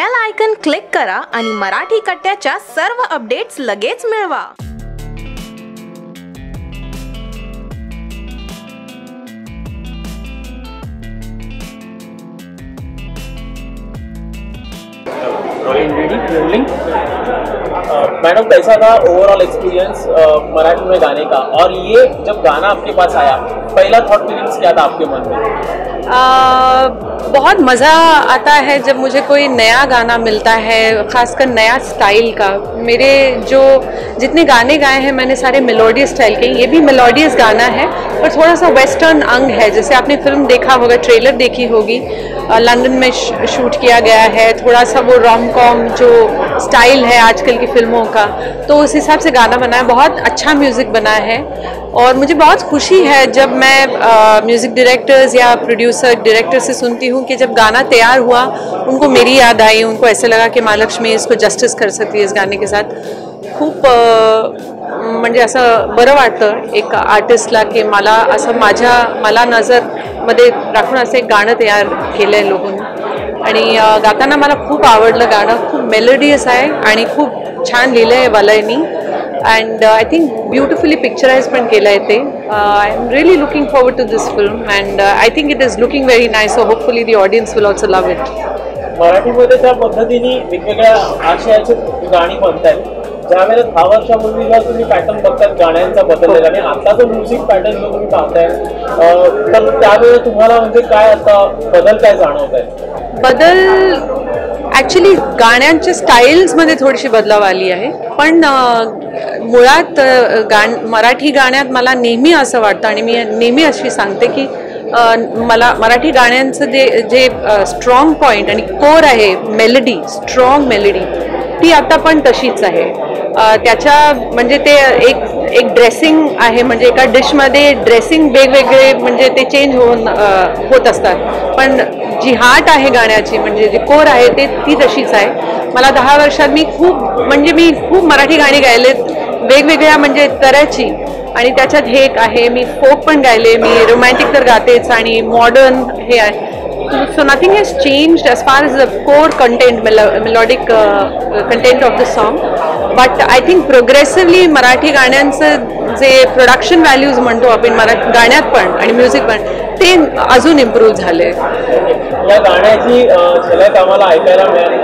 Bell icon click करा आणि मराठी कट्ट्याच्या सर्व अपडेट्स लगेच मिळवा. मैडम कैसा था ओवरऑल एक्सपीरियंस मराठी में गाने का? और ये जब गाना आपके पास आया, पहला थॉट फीलिंग्स क्या था आपके मन में? बहुत मज़ा आता है जब मुझे कोई नया गाना मिलता है, ख़ासकर नया स्टाइल का। मेरे जो जितने गाने गाए हैं, मैंने सारे मेलोडियस स्टाइल के ये भी मेलोडियस गाना है, पर थोड़ा सा वेस्टर्न अंग है। जैसे आपने फ़िल्म देखा होगा ट्रेलर देखी होगी लंदन में शूट किया गया है। थोड़ा सा वो रोम कॉम जो स्टाइल है आजकल की फ़िल्मों का। तो उस हिसाब से गाना बना है बहुत अच्छा म्यूज़िक बना है। और मुझे बहुत खुशी है जब मैं म्यूज़िक डायरेक्टर्स या प्रोड्यूसर डायरेक्टर से सुनती हूँ कि जब गाना तैयार हुआ उनको मेरी याद आई उनको ऐसे लगा की महालक्ष्मी इसको जस्टिस कर सकती है इस गाने के साथ। अ, म्हणजे असं बरं वाटतं एक आर्टिस्टला की मला असं माझ्या मला नजरमध्ये राखून असं एक गाणं तयार केलं आहे लोकांनी आणि गाताना मला खूप आवडलं गाणं. खूप मेलोडियस आहे आणि खूप छान लिहिलं आहे वलयनी. And I think beautifully picturise पण केलं आहे ते I am really looking forward to this film and I think it is looking very nice so hopefully the audience will also love it मराठीमध्ये त्या पद्धतीने वेगवेगळ्या आशयाची गाणी बनतायत ज्यावेळेला दहा वर्षापूर्वी जेव्हा तुम्ही पॅटर्न बघतात गाण्यांचा बदललेला आणि आता जो म्युझिक पॅटर्न जो तुम्ही पाहताय तर त्यावेळेला तुम्हाला म्हणजे काय आता बदल काय जाणवत आहे बदल ॲक्च्युली गाण्यांच्या स्टाईल्समध्ये थोडीशी बदलाव आली आहे. पण मुळात गाण मराठी गाण्यात मला नेहमी असं वाटतं आणि मी नेहमी अशी सांगते की मला मराठी गाण्यांचं जे जे स्ट्रॉंग पॉईंट आणि कोर आहे मेलडी स्ट्रॉंग मेलडी ती आता पण तशीच आहे. त्याच्या म्हणजे ते एक एक ड्रेसिंग आहे म्हणजे एका डिशमध्ये ड्रेसिंग वेगवेगळे म्हणजे ते चेंज होऊन होत असतात. पण जी हार्ट आहे गाण्याची म्हणजे जी कोर आहे ते ती तशीच आहे. मला दहा वर्षात मी खूप म्हणजे मी खूप मराठी गाणी गायलेत वेगवेगळ्या म्हणजे तऱ्याची आणि त्याच्यात हे एक आहे मी फोक पण गायले मी रोमॅन्टिक तर गातेच आणि मॉडर्न हे आहे. So nothing has change as far as the core content melo- melodic uh, content of but i think progressively Marathi गाण्यांचं जे प्रोडक्शन व्हॅल्यूज म्हणतो आपण मराठी गाण्यात पण आणि म्युझिक पण ते अजून इम्प्रूव्ह झाले. या गाण्याची झलक आम्हाला ऐकायला मिळाली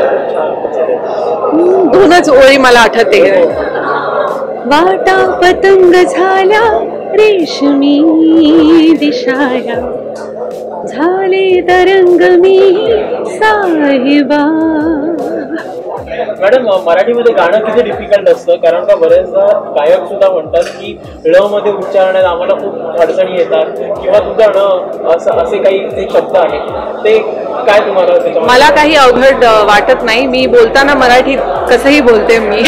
दोनच ओळी मला आठवते. वाटा पतंग झाल्या रेशमी दिशाया. झाले तरंग मी साहिबा. मॅडम मराठीमध्ये गाणं किती डिफिकल्ट असतं? कारण का बरेचदा गायक सुद्धा म्हणतात की ळ मध्ये उच्चारण्यात आम्हाला खूप अडचणी येतात. किंवा तुझं ण असं असे काही जे शब्द आहेत. ते काय तुम्हाला मला काही अवघड वाटत नाही. मी बोलताना मराठीत कसंही बोलते मी.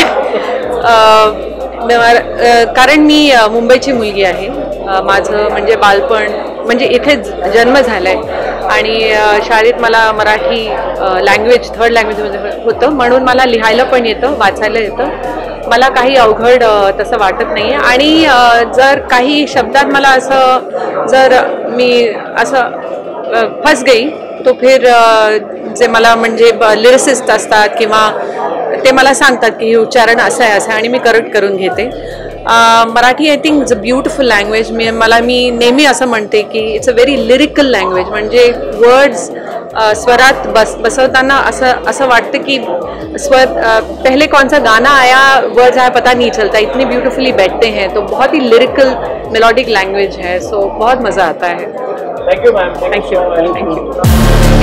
कारण मी मुंबईची मुलगी आहे. माझं म्हणजे बालपण म्हणजे इथेच जन्म झाला आहे आणि शाळेत मला मराठी लँग्वेज थर्ड लँग्वेजमध्ये होतं. म्हणून मला लिहायला पण येतं वाचायला येतं. मला काही अवघड तसं वाटत नाही आहे आणि जर काही शब्दात मला असं जर मी असं फस गई तो फिर जे मला म्हणजे लिरिसिस्ट असतात किंवा ते मला सांगतात की हे उच्चारण असं आहे असं आहे आणि मी करेक्ट करून घेते. Marathi I think it's a beautiful language मी मला मी नेहमी असं म्हणते की it's a very lyrical language म्हणजे वर्ड्स स्वरात बस बसवताना असं असं वाटतं की स्वर पहले कौन सा गाना आया वर्ड्स आया पता नहीं चलता. इतनी ब्यूटीफुली बैठते हैं. तो बहुत ही लिरिकल मेलोडिक लैंग्वेज है. सो बहुत मज़ा आता है. Thank you ma'am thank you thank you